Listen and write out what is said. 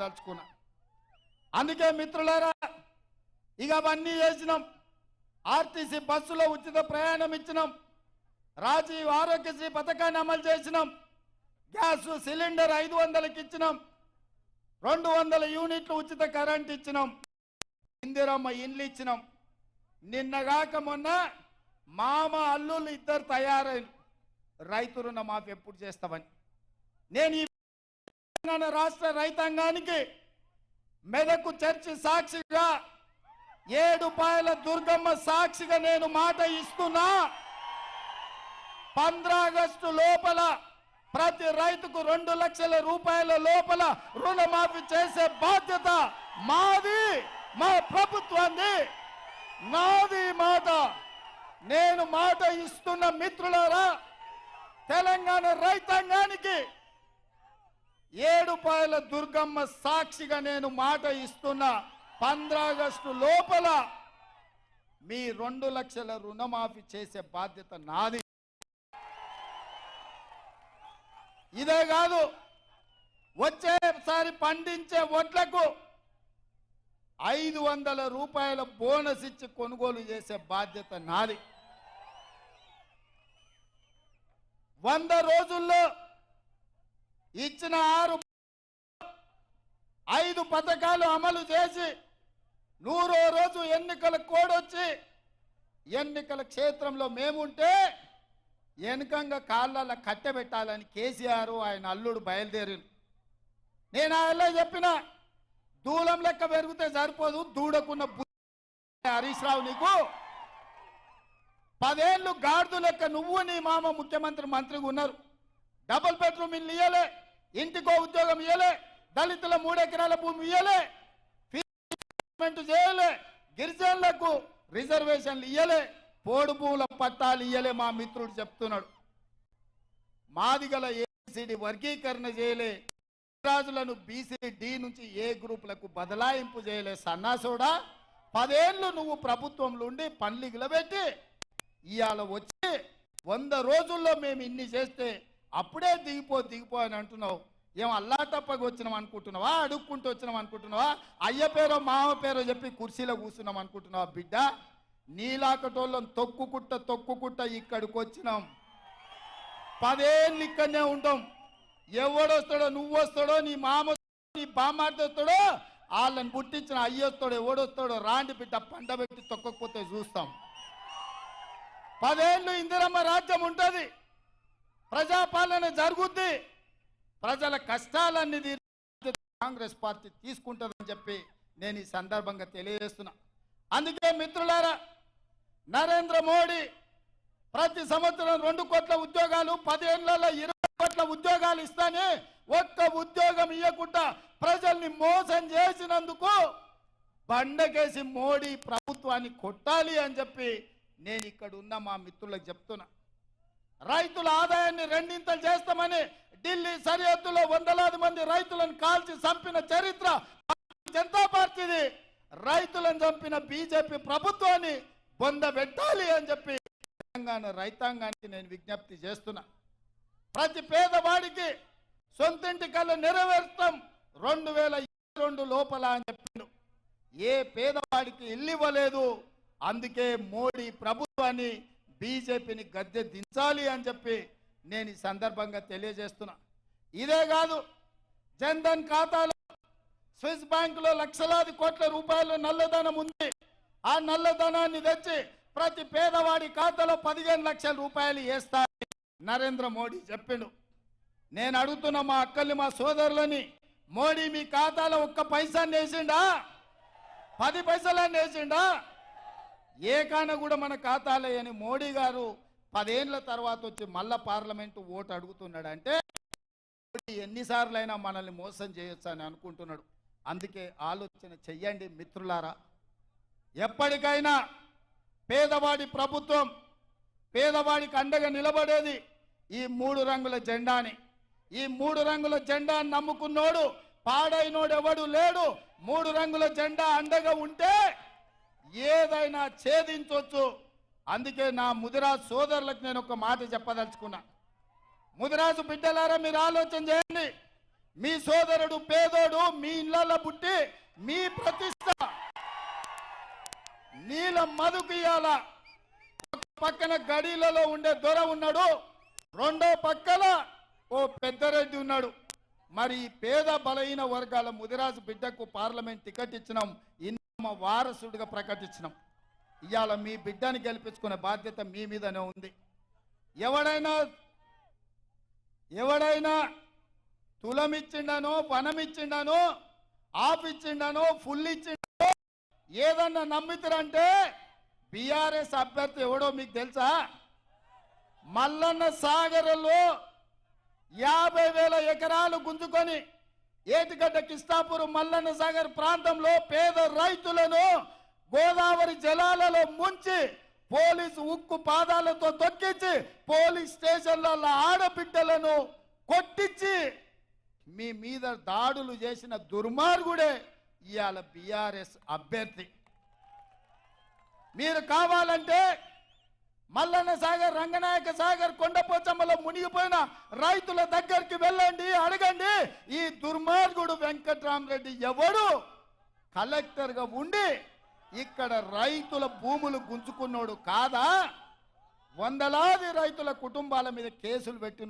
దాచుకున్నా అందుకే మిత్రులారా ఇక అవన్నీ చేసినాం ఆర్టీసీ బస్సులో ఉచిత ప్రయాణం ఇచ్చినాం. రాజీవ్ ఆరోగ్యశ్రీ పథకాన్ని అమలు చేసినాం. గ్యాస్ సిలిండర్ ఐదు వందలకి ఇచ్చినాం. రెండు వందల యూనిట్లు ఉచిత కరెంట్ ఇచ్చినాం. ఇందిరమ్మ ఇండ్లు ఇచ్చినాం. నిన్నగాక మొన్న మామ అల్లుళ్ళు ఇద్దరు తయారైన రైతు రుణమాఫీ ఎప్పుడు చేస్తామని. నేను తెలంగాణ రాష్ట్ర రైతాంగానికి మెదకు చర్చి సాక్షిగా ఏడుపాయల దుర్గమ్మ సాక్షిగా నేను మాట ఇస్తున్నా. ఆగస్టు లోపల ప్రతి రైతుకు రెండు లక్షల రూపాయల లోపల రుణమాఫీ చేసే బాధ్యత మాది మా ప్రభుత్వాన్ని. నాది మాట. నేను మాట ఇస్తున్న మిత్రులారా తెలంగాణ రైతాంగానికి ఏడుపాయల దుర్గమ్మ సాక్షిగా నేను మాట ఇస్తున్నా. ఆగస్టు లోపల మీ రెండు లక్షల రుణమాఫీ చేసే బాధ్యత నాది. ఇదే కాదు వచ్చేసారి పండించే వడ్లకు ఐదు వందల రూపాయల బోనస్ ఇచ్చి కొనుగోలు చేసే బాధ్యత నాది. వంద రోజుల్లో ఇచ్చిన ఆరు ఐదు పథకాలు అమలు చేసి నూరో రోజు ఎన్నికల కోడొచ్చి ఎన్నికల క్షేత్రంలో మేముంటే వెనుకంగా కాళ్ళ కట్టెబెట్టాలని కేసీఆర్ ఆయన అల్లుడు బయలుదేరి నేను ఆయన చెప్పిన దూలం లెక్క పెరిగితే సరిపోదు దూడకున్న హరీష్ రావు నీకు. పదేళ్ళు గాడిద లెక్క నువ్వు నీ మామ ముఖ్యమంత్రి మంత్రిగా ఉన్నారు. డబుల్ బెడ్రూమ్ ఇల్లు ఇయ్యలే ఇంటికో ఉద్యోగం ఇయ్యలే దళితుల మూడెకరాల భూమి ఇయ్యలే ఫీమెంట్ చేయలే గిరిజనులకు రిజర్వేషన్లు ఇయ్యలే పోడు భూముల పట్టాలు ఇయ్యలే మా మిత్రుడు చెప్తున్నాడు. మాదిగల ఏసీడి వర్గీకరణ చేయలే రాజులను బీసీ డి నుంచి ఏ గ్రూపులకు బదలాయింపు చేయలే సన్నాసుడా పదేళ్ళు నువ్వు ప్రభుత్వంలో ఉండి పన్లిగిల పెట్టి ఇవాళ వచ్చి వంద రోజుల్లో మేము ఇన్ని చేస్తే అప్పుడే దిగిపో దిగిపో అని అంటున్నావు. ఏం అల్లా తప్పగా వచ్చినాం అనుకుంటున్నావా? అడుక్కుంటూ వచ్చినాం అనుకుంటున్నావా? అయ్య పేరో మామ పేరో చెప్పి కుర్చీలో కూర్చున్నాం అనుకుంటున్నావా బిడ్డ? నీలాకటోళ్ళం తొక్కుకుంట తొక్కుకుంట ఇక్కడికి వచ్చినాం. పదేళ్ళు ఇక్కడనే ఉంటాం ఎవడొస్తాడో నువ్వు వస్తాడో నీ మామ నీ బామ్మార్ది వస్తాడో వాళ్ళని పుట్టించిన అయ్యొస్తాడో ఎవడొస్తాడో రాండి బిడ్డ పండబెట్టి తొక్కకపోతే చూస్తాం. పదేళ్ళు ఇందిరమ్మ రాజ్యం ఉంటుంది. ప్రజాపాలన జరుగుద్ది. ప్రజల కష్టాలన్నీ కాంగ్రెస్ పార్టీ తీసుకుంటుందని చెప్పి నేను ఈ సందర్భంగా తెలియజేస్తున్నా. అందుకే మిత్రులారా నరేంద్ర మోడీ ప్రతి సంవత్సరం రెండు కోట్ల ఉద్యోగాలు పదేళ్ళలో ఇరవై కోట్ల ఉద్యోగాలు ఇస్తానే ఒక్క ఉద్యోగం ఇవ్వకుండా ప్రజల్ని మోసం చేసినందుకు బండకేసి మోడీ ప్రభుత్వాన్ని కొట్టాలి అని చెప్పి నేను ఇక్కడ ఉన్న మా మిత్రులకు చెప్తున్నా. రైతుల ఆదాయాన్ని రెండింతలు చేస్తామని ఢిల్లీ సరిహద్దులో వందలాది మంది రైతులను కాల్చి చంపిన చరిత్ర జనతా పార్టీది. రైతులను చంపిన బీజేపీ ప్రభుత్వాన్ని పొందబెట్టాలి అని చెప్పి తెలంగాణ రైతాంగానికి నేను విజ్ఞప్తి చేస్తున్నా. ప్రతి పేదవాడికి సొంతింటి కళ నెరవేర్తాం రెండు వేల ఇరవై రెండు లోపల అని చెప్పిండు. ఏ పేదవాడికి ఇల్లు ఇవ్వలేదు అందుకే మోడీ ప్రభుత్వాన్ని బీజేపీని గద్దె దించాలి అని చెప్పి నేను ఈ సందర్భంగా తెలియజేస్తున్నా. ఇదే కాదు జన్ధన్ ఖాతాలో స్విస్ బ్యాంకులో లక్షలాది కోట్ల రూపాయలు నల్లధనం ఉంది. ఆ నల్లధనాన్ని తెచ్చి ప్రతి పేదవాడి ఖాతాలో పదిహేను లక్షల రూపాయలు వేస్తారని నరేంద్ర మోడీ చెప్పిండు. నేను అడుగుతున్న మా అక్కల్ని మా సోదరులని మోడీ మీ ఖాతాలో ఒక్క పైసాన్ని వేసిండా? పది పైసలాన్ని వేసిండా? ఏ కాన కూడా మన ఖాతాలే అని మోడీ గారు పదేళ్ళ తర్వాత వచ్చి మళ్ళా పార్లమెంటు ఓటు అడుగుతున్నాడు అంటే ఎన్నిసార్లైనా మనల్ని మోసం చేయొచ్చు అని అనుకుంటున్నాడు. అందుకే ఆలోచన చెయ్యండి మిత్రులారా. ఎప్పటికైనా పేదవాడి ప్రభుత్వం పేదవాడికి అండగా నిలబడేది ఈ మూడు రంగుల జెండాని. ఈ మూడు రంగుల జెండాని నమ్ముకున్నోడు పాడైనోడు ఎవడు లేడు. మూడు రంగుల జెండా అండగా ఉంటే ఏదైనా ఛేదించవచ్చు అందుకే నా ముదిరాజు సోదరులకు నేను ఒక మాట చెప్పదలుచుకున్నా. ముదిరాజు బిడ్డలారా మీరు ఆలోచన చేయండి. మీ సోదరుడు పేదోడు మీ ఇళ్ళల్లో పుట్టి మీ ప్రతిష్ట నీల మధుకు ఇయ్యాల. ఒక పక్కన గడిలలో ఉండే దొర ఉన్నాడు రెండో పక్కన ఓ పెద్దరెడ్డి ఉన్నాడు. మరి పేద బలహీన వర్గాల ముదిరాజు బిడ్డకు పార్లమెంట్ టికెట్ ఇచ్చినాం ఇన్నమ వారసుడిగా ప్రకటించినాం. ఇవాళ మీ బిడ్డని గెలిపించుకునే బాధ్యత మీ మీదనే ఉంది. ఎవడైనా ఎవడైనా తులం ఇచ్చిండనో పనం ఇచ్చిండనో ఆఫ్ ఇచ్చిండనో ఫుల్ ఇచ్చిండనో ఏదన్నా నమ్మితారంటే బీఆర్ఎస్ అభ్యర్థి ఎవడో మీకు తెలుసా? మల్లన్న సాగర్లో యాభై వేల ఎకరాలు గుంజుకొని ఏటిగడ్డ కిస్తాపూర్ మల్లన్న సాగర్ ప్రాంతంలో పేద రైతులను గోదావరి జలాలలో ముంచి పోలీసు ఉక్కు పాదాలతో తొక్కించి పోలీస్ స్టేషన్లలో ఆడబిడ్డలను కొట్టించి మీ మీద దాడులు చేసిన దుర్మార్గుడే ఇవాళ బీఆర్ఎస్ అభ్యర్థి. మీరు కావాలంటే మల్లన్న సాగర్ రంగనాయక సాగర్ కొండపోచమ్మలో మునిగిపోయిన రైతుల దగ్గరికి వెళ్ళండి అడగండి. ఈ దుర్మార్గుడు వెంకట్రామరెడ్డి ఎవడు? కలెక్టర్గా ఉండి ఇక్కడ రైతుల భూములు గుంజుకున్నోడు కాదా? వందలాది రైతుల కుటుంబాల మీద కేసులు పెట్టినోడు